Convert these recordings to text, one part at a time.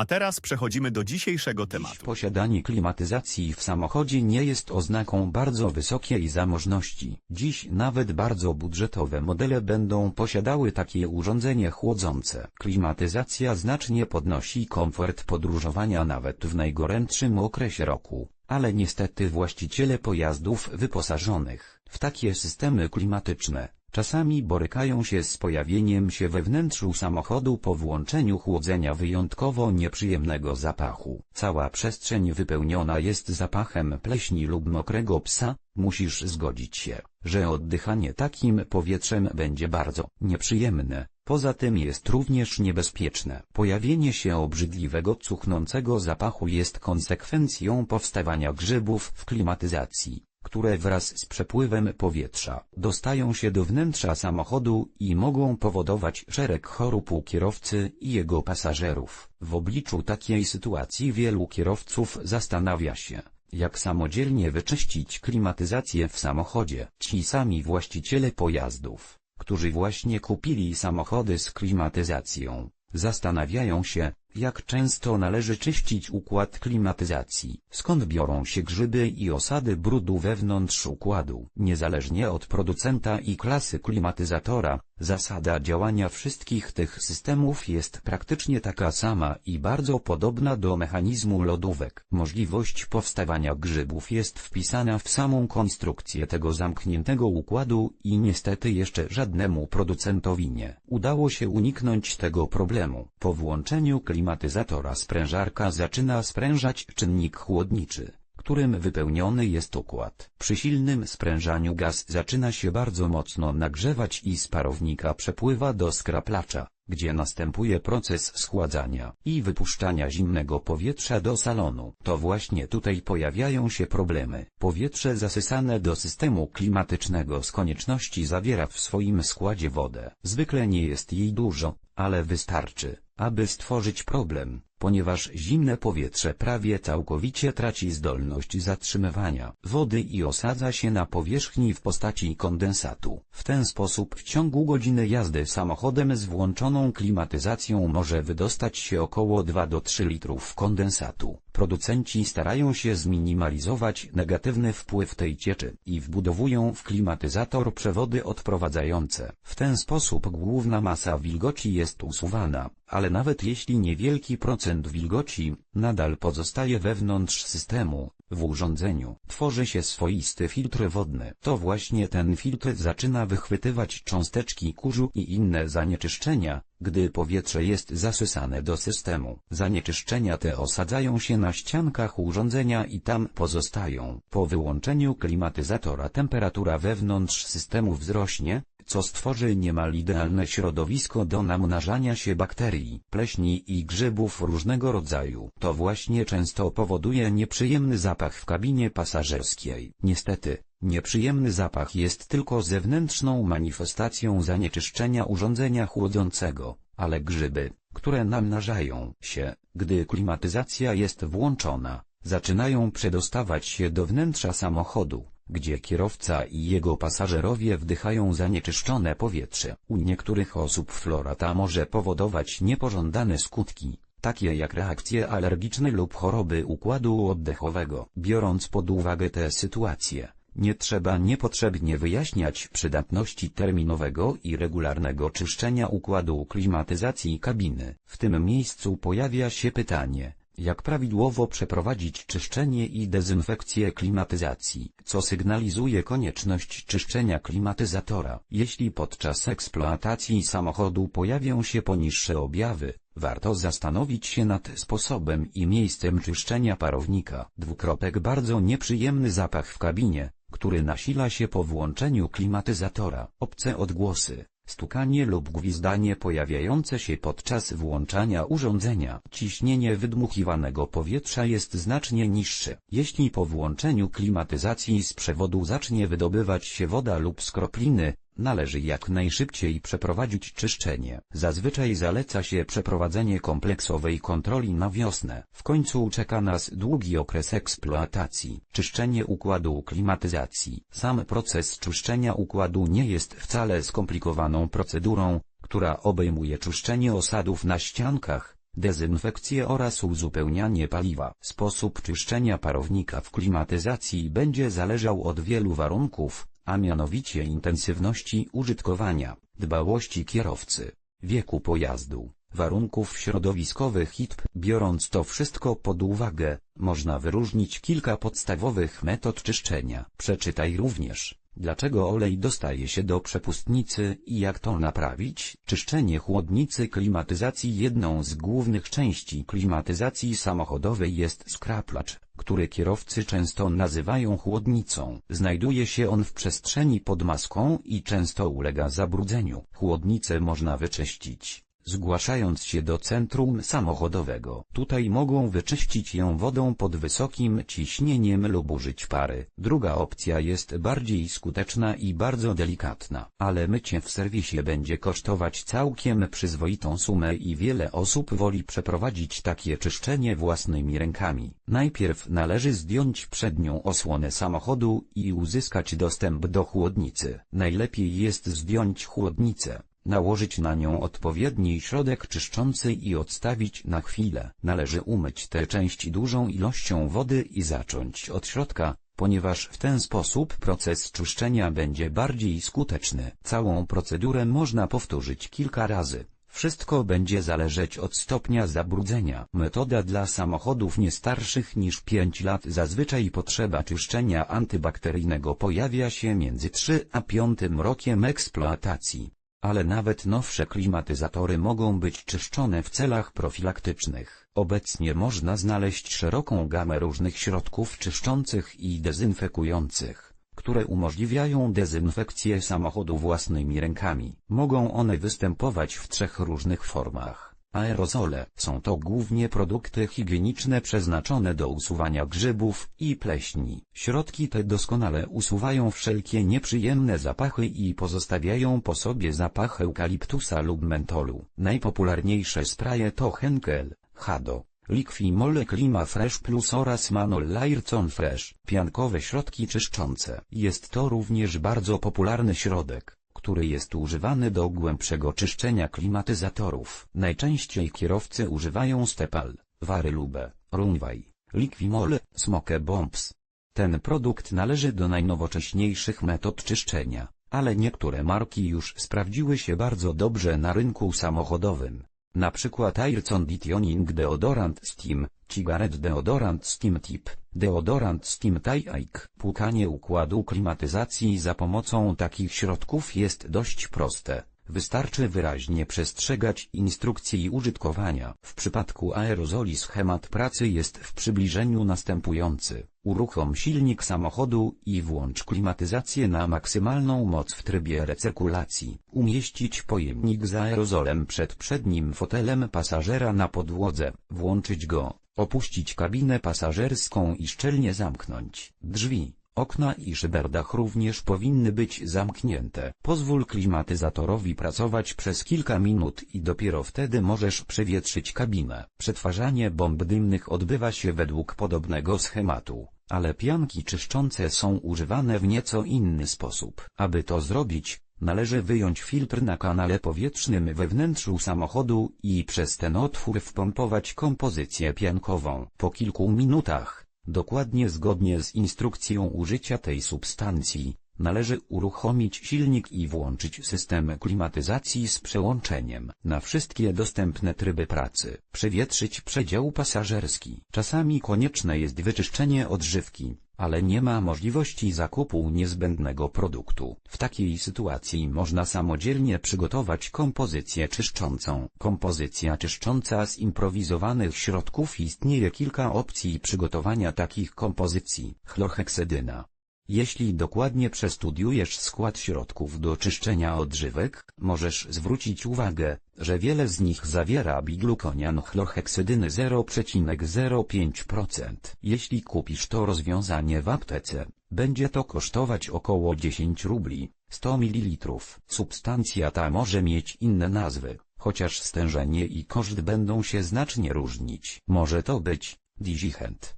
A teraz przechodzimy do dzisiejszego Dziś tematu. posiadanie klimatyzacji w samochodzie nie jest oznaką bardzo wysokiej zamożności. Dziś nawet bardzo budżetowe modele będą posiadały takie urządzenie chłodzące. Klimatyzacja znacznie podnosi komfort podróżowania nawet w najgorętszym okresie roku. Ale niestety właściciele pojazdów wyposażonych w takie systemy klimatyczne czasami borykają się z pojawieniem się we wnętrzu samochodu po włączeniu chłodzenia wyjątkowo nieprzyjemnego zapachu. Cała przestrzeń wypełniona jest zapachem pleśni lub mokrego psa, musisz zgodzić się, że oddychanie takim powietrzem będzie bardzo nieprzyjemne. Poza tym jest również niebezpieczne. Pojawienie się obrzydliwego cuchnącego zapachu jest konsekwencją powstawania grzybów w klimatyzacji które wraz z przepływem powietrza dostają się do wnętrza samochodu i mogą powodować szereg chorób u kierowcy i jego pasażerów. W obliczu takiej sytuacji wielu kierowców zastanawia się, jak samodzielnie wyczyścić klimatyzację w samochodzie. Ci sami właściciele pojazdów, którzy właśnie kupili samochody z klimatyzacją, zastanawiają się, jak często należy czyścić układ klimatyzacji, skąd biorą się grzyby i osady brudu wewnątrz układu. Niezależnie od producenta i klasy klimatyzatora, zasada działania wszystkich tych systemów jest praktycznie taka sama i bardzo podobna do mechanizmu lodówek. Możliwość powstawania grzybów jest wpisana w samą konstrukcję tego zamkniętego układu i niestety jeszcze żadnemu producentowi nie udało się uniknąć tego problemu. Po włączeniu klimatyzatora sprężarka zaczyna sprężać czynnik chłodniczy, którym wypełniony jest układ. Przy silnym sprężaniu gaz zaczyna się bardzo mocno nagrzewać i z parownika przepływa do skraplacza, gdzie następuje proces schładzania i wypuszczania zimnego powietrza do salonu. To właśnie tutaj pojawiają się problemy. Powietrze zasysane do systemu klimatycznego z konieczności zawiera w swoim składzie wodę. Zwykle nie jest jej dużo, ale wystarczy, aby stworzyć problem, ponieważ zimne powietrze prawie całkowicie traci zdolność zatrzymywania wody i osadza się na powierzchni w postaci kondensatu. W ten sposób w ciągu godziny jazdy samochodem z włączoną klimatyzacją może wydostać się około 2 do 3 litrów kondensatu. Producenci starają się zminimalizować negatywny wpływ tej cieczy i wbudowują w klimatyzator przewody odprowadzające. W ten sposób główna masa wilgoci jest usuwana, ale nawet jeśli niewielki procent wilgoci nadal pozostaje wewnątrz systemu, w urządzeniu tworzy się swoisty filtr wodny. To właśnie ten filtr zaczyna wychwytywać cząsteczki kurzu i inne zanieczyszczenia, gdy powietrze jest zasysane do systemu. Zanieczyszczenia te osadzają się na ściankach urządzenia i tam pozostają. Po wyłączeniu klimatyzatora temperatura wewnątrz systemu wzrośnie, co stworzy niemal idealne środowisko do namnażania się bakterii, pleśni i grzybów różnego rodzaju. To właśnie często powoduje nieprzyjemny zapach w kabinie pasażerskiej. Niestety, nieprzyjemny zapach jest tylko zewnętrzną manifestacją zanieczyszczenia urządzenia chłodzącego, ale grzyby, które namnażają się, gdy klimatyzacja jest włączona, zaczynają przedostawać się do wnętrza samochodu gdzie kierowca i jego pasażerowie wdychają zanieczyszczone powietrze. U niektórych osób flora ta może powodować niepożądane skutki, takie jak reakcje alergiczne lub choroby układu oddechowego. Biorąc pod uwagę te sytuacje, nie trzeba niepotrzebnie wyjaśniać przydatności terminowego i regularnego czyszczenia układu klimatyzacji kabiny. W tym miejscu pojawia się pytanie, jak prawidłowo przeprowadzić czyszczenie i dezynfekcję klimatyzacji, co sygnalizuje konieczność czyszczenia klimatyzatora. Jeśli podczas eksploatacji samochodu pojawią się poniższe objawy, warto zastanowić się nad sposobem i miejscem czyszczenia parownika. Dwukropek bardzo nieprzyjemny zapach w kabinie, który nasila się po włączeniu klimatyzatora. Obce odgłosy, stukanie lub gwizdanie pojawiające się podczas włączania urządzenia. Ciśnienie wydmuchiwanego powietrza jest znacznie niższe. Jeśli po włączeniu klimatyzacji z przewodu zacznie wydobywać się woda lub skropliny, Należy jak najszybciej przeprowadzić czyszczenie. Zazwyczaj zaleca się przeprowadzenie kompleksowej kontroli na wiosnę. W końcu czeka nas długi okres eksploatacji. Czyszczenie układu klimatyzacji. Sam proces czyszczenia układu nie jest wcale skomplikowaną procedurą, która obejmuje czyszczenie osadów na ściankach, dezynfekcję oraz uzupełnianie paliwa. Sposób czyszczenia parownika w klimatyzacji będzie zależał od wielu warunków, a mianowicie intensywności użytkowania, dbałości kierowcy, wieku pojazdu, warunków środowiskowych itp. Biorąc to wszystko pod uwagę, można wyróżnić kilka podstawowych metod czyszczenia. Przeczytaj również, dlaczego olej dostaje się do przepustnicy i jak to naprawić. Czyszczenie chłodnicy klimatyzacji Jedną z głównych części klimatyzacji samochodowej jest skraplacz który kierowcy często nazywają chłodnicą. Znajduje się on w przestrzeni pod maską i często ulega zabrudzeniu. Chłodnicę można wyczyścić, zgłaszając się do centrum samochodowego. Tutaj mogą wyczyścić ją wodą pod wysokim ciśnieniem lub użyć pary. Druga opcja jest bardziej skuteczna i bardzo delikatna, ale mycie w serwisie będzie kosztować całkiem przyzwoitą sumę i wiele osób woli przeprowadzić takie czyszczenie własnymi rękami. Najpierw należy zdjąć przednią osłonę samochodu i uzyskać dostęp do chłodnicy. Najlepiej jest zdjąć chłodnicę nałożyć na nią odpowiedni środek czyszczący i odstawić na chwilę. Należy umyć tę część dużą ilością wody i zacząć od środka, ponieważ w ten sposób proces czyszczenia będzie bardziej skuteczny. Całą procedurę można powtórzyć kilka razy. Wszystko będzie zależeć od stopnia zabrudzenia. Metoda dla samochodów nie starszych niż 5 lat zazwyczaj potrzeba czyszczenia antybakteryjnego pojawia się między 3 a 5 rokiem eksploatacji. Ale nawet nowsze klimatyzatory mogą być czyszczone w celach profilaktycznych. Obecnie można znaleźć szeroką gamę różnych środków czyszczących i dezynfekujących, które umożliwiają dezynfekcję samochodu własnymi rękami. Mogą one występować w trzech różnych formach. Aerozole są to głównie produkty higieniczne przeznaczone do usuwania grzybów i pleśni. Środki te doskonale usuwają wszelkie nieprzyjemne zapachy i pozostawiają po sobie zapach eukaliptusa lub mentolu. Najpopularniejsze spraye to Henkel, Hado, Liquimole Klima Fresh Plus oraz Manol Laircon Fresh. Piankowe środki czyszczące. Jest to również bardzo popularny środek który jest używany do głębszego czyszczenia klimatyzatorów. Najczęściej kierowcy używają Stepal, Varylube, Runway, Liquimol, Smoke Bombs. Ten produkt należy do najnowocześniejszych metod czyszczenia, ale niektóre marki już sprawdziły się bardzo dobrze na rynku samochodowym. Na przykład Aircon Detioning Deodorant Steam, Cigaret Deodorant Steam Tip, Deodorant Steam Taik. Płukanie układu klimatyzacji za pomocą takich środków jest dość proste. Wystarczy wyraźnie przestrzegać instrukcji użytkowania. W przypadku aerozoli schemat pracy jest w przybliżeniu następujący. Uruchom silnik samochodu i włącz klimatyzację na maksymalną moc w trybie recyrkulacji. Umieścić pojemnik z aerozolem przed przednim fotelem pasażera na podłodze. Włączyć go. Opuścić kabinę pasażerską i szczelnie zamknąć. Drzwi, okna i szyberdach również powinny być zamknięte. Pozwól klimatyzatorowi pracować przez kilka minut i dopiero wtedy możesz przewietrzyć kabinę. Przetwarzanie bomb dymnych odbywa się według podobnego schematu, ale pianki czyszczące są używane w nieco inny sposób. Aby to zrobić, Należy wyjąć filtr na kanale powietrznym we wnętrzu samochodu i przez ten otwór wpompować kompozycję piankową. Po kilku minutach, dokładnie zgodnie z instrukcją użycia tej substancji, należy uruchomić silnik i włączyć system klimatyzacji z przełączeniem na wszystkie dostępne tryby pracy. Przewietrzyć przedział pasażerski. Czasami konieczne jest wyczyszczenie odżywki ale nie ma możliwości zakupu niezbędnego produktu. W takiej sytuacji można samodzielnie przygotować kompozycję czyszczącą. Kompozycja czyszcząca z improwizowanych środków istnieje kilka opcji przygotowania takich kompozycji. Chlorheksedyna Jeśli dokładnie przestudiujesz skład środków do czyszczenia odżywek, możesz zwrócić uwagę, że wiele z nich zawiera biglukonian chlorheksydyny 0,05%. Jeśli kupisz to rozwiązanie w aptece, będzie to kosztować około 10 rubli, 100 ml. Substancja ta może mieć inne nazwy, chociaż stężenie i koszt będą się znacznie różnić. Może to być Digihent,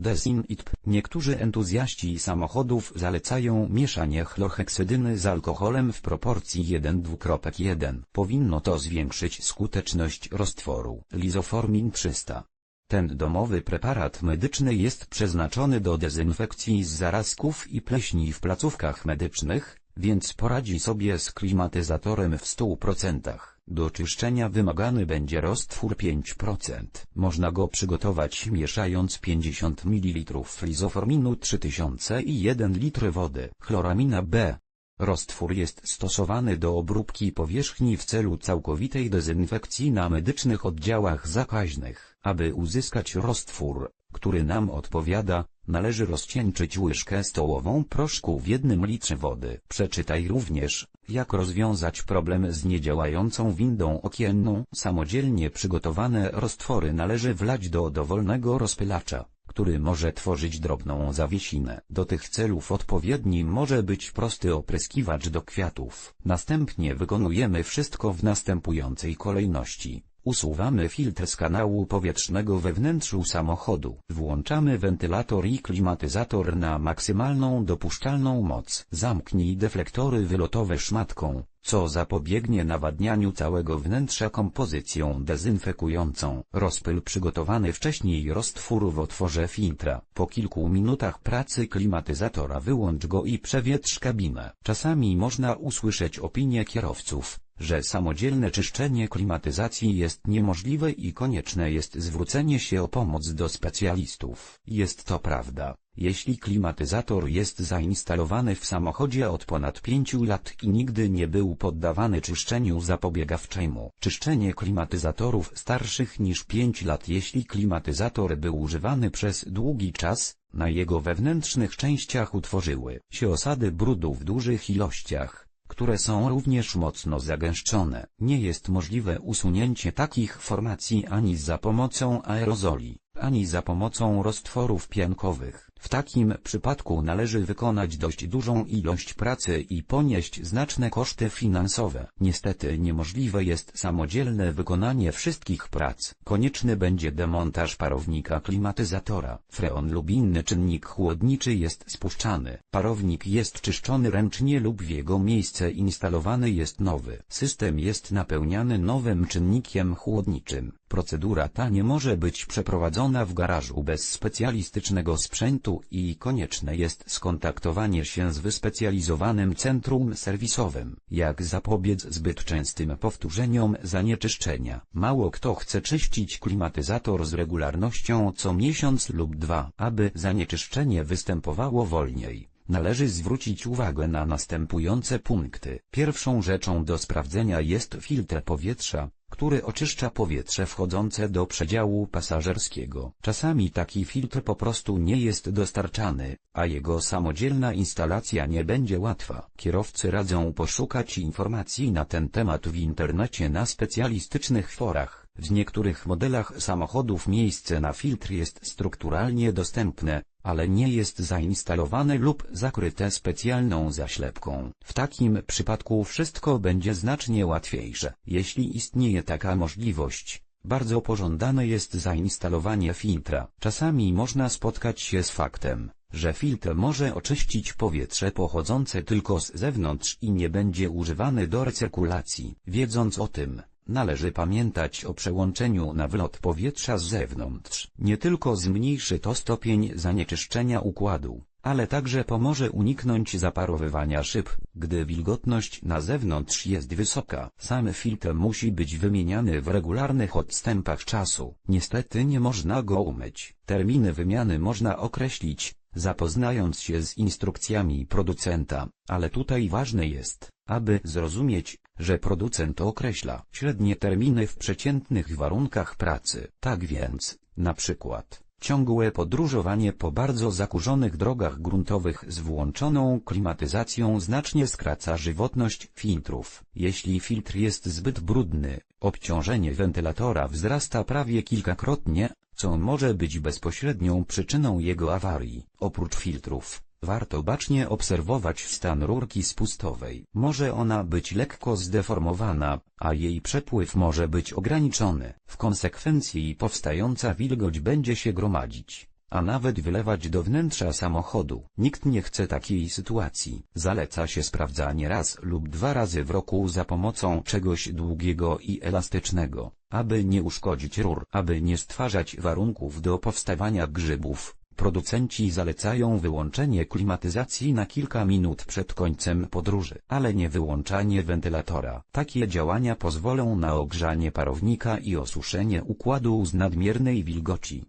Desiscrap, Desinitp. Niektórzy entuzjaści samochodów zalecają mieszanie chlorheksydyny z alkoholem w proporcji 1:1. Powinno to zwiększyć skuteczność roztworu. Lizoformin 300. Ten domowy preparat medyczny jest przeznaczony do dezynfekcji z zarazków i pleśni w placówkach medycznych, więc poradzi sobie z klimatyzatorem w 100%. Do czyszczenia wymagany będzie roztwór 5%. Można go przygotować mieszając 50 ml lizoforminu 3000 i 1 litr wody. Chloramina B. Roztwór jest stosowany do obróbki powierzchni w celu całkowitej dezynfekcji na medycznych oddziałach zakaźnych. Aby uzyskać roztwór, który nam odpowiada, należy rozcieńczyć łyżkę stołową proszku w jednym litrze wody. Przeczytaj również, jak rozwiązać problem z niedziałającą windą okienną. Samodzielnie przygotowane roztwory należy wlać do dowolnego rozpylacza który może tworzyć drobną zawiesinę. Do tych celów odpowiedni może być prosty opryskiwacz do kwiatów. Następnie wykonujemy wszystko w następującej kolejności. Usuwamy filtr z kanału powietrznego we wnętrzu samochodu. Włączamy wentylator i klimatyzator na maksymalną dopuszczalną moc. Zamknij deflektory wylotowe szmatką, co zapobiegnie nawadnianiu całego wnętrza kompozycją dezynfekującą. Rozpyl przygotowany wcześniej roztwór w otworze filtra. Po kilku minutach pracy klimatyzatora wyłącz go i przewietrz kabinę. Czasami można usłyszeć opinie kierowców, że samodzielne czyszczenie klimatyzacji jest niemożliwe i konieczne jest zwrócenie się o pomoc do specjalistów. Jest to prawda. Jeśli klimatyzator jest zainstalowany w samochodzie od ponad 5 lat i nigdy nie był poddawany czyszczeniu zapobiegawczemu. Czyszczenie klimatyzatorów starszych niż 5 lat Jeśli klimatyzator był używany przez długi czas, na jego wewnętrznych częściach utworzyły się osady brudu w dużych ilościach które są również mocno zagęszczone. Nie jest możliwe usunięcie takich formacji ani za pomocą aerozoli, ani za pomocą roztworów piankowych. W takim przypadku należy wykonać dość dużą ilość pracy i ponieść znaczne koszty finansowe. Niestety niemożliwe jest samodzielne wykonanie wszystkich prac. Konieczny będzie demontaż parownika klimatyzatora. Freon lub inny czynnik chłodniczy jest spuszczany. Parownik jest czyszczony ręcznie lub w jego miejsce instalowany jest nowy. System jest napełniany nowym czynnikiem chłodniczym. Procedura ta nie może być przeprowadzona w garażu bez specjalistycznego sprzętu i konieczne jest skontaktowanie się z wyspecjalizowanym centrum serwisowym. Jak zapobiec zbyt częstym powtórzeniom zanieczyszczenia? Mało kto chce czyścić klimatyzator z regularnością co miesiąc lub dwa, aby zanieczyszczenie występowało wolniej. Należy zwrócić uwagę na następujące punkty. Pierwszą rzeczą do sprawdzenia jest filtr powietrza, który oczyszcza powietrze wchodzące do przedziału pasażerskiego. Czasami taki filtr po prostu nie jest dostarczany, a jego samodzielna instalacja nie będzie łatwa. Kierowcy radzą poszukać informacji na ten temat w internecie na specjalistycznych forach. W niektórych modelach samochodów miejsce na filtr jest strukturalnie dostępne, ale nie jest zainstalowane lub zakryte specjalną zaślepką. W takim przypadku wszystko będzie znacznie łatwiejsze. Jeśli istnieje taka możliwość, bardzo pożądane jest zainstalowanie filtra. Czasami można spotkać się z faktem, że filtr może oczyścić powietrze pochodzące tylko z zewnątrz i nie będzie używany do recyrkulacji. Wiedząc o tym, Należy pamiętać o przełączeniu na wlot powietrza z zewnątrz. Nie tylko zmniejszy to stopień zanieczyszczenia układu, ale także pomoże uniknąć zaparowywania szyb, gdy wilgotność na zewnątrz jest wysoka. Sam filtr musi być wymieniany w regularnych odstępach czasu. Niestety nie można go umyć. Terminy wymiany można określić, zapoznając się z instrukcjami producenta, ale tutaj ważne jest, aby zrozumieć, że producent określa średnie terminy w przeciętnych warunkach pracy. Tak więc, na przykład, Ciągłe podróżowanie po bardzo zakurzonych drogach gruntowych z włączoną klimatyzacją znacznie skraca żywotność filtrów. Jeśli filtr jest zbyt brudny, obciążenie wentylatora wzrasta prawie kilkakrotnie, co może być bezpośrednią przyczyną jego awarii. Oprócz filtrów, warto bacznie obserwować stan rurki spustowej. Może ona być lekko zdeformowana, a jej przepływ może być ograniczony. W konsekwencji powstająca wilgoć będzie się gromadzić, a nawet wylewać do wnętrza samochodu. Nikt nie chce takiej sytuacji. Zaleca się sprawdzanie raz lub dwa razy w roku za pomocą czegoś długiego i elastycznego, aby nie uszkodzić rur, aby nie stwarzać warunków do powstawania grzybów. Producenci zalecają wyłączenie klimatyzacji na kilka minut przed końcem podróży, ale nie wyłączanie wentylatora. Takie działania pozwolą na ogrzanie parownika i osuszenie układu z nadmiernej wilgoci.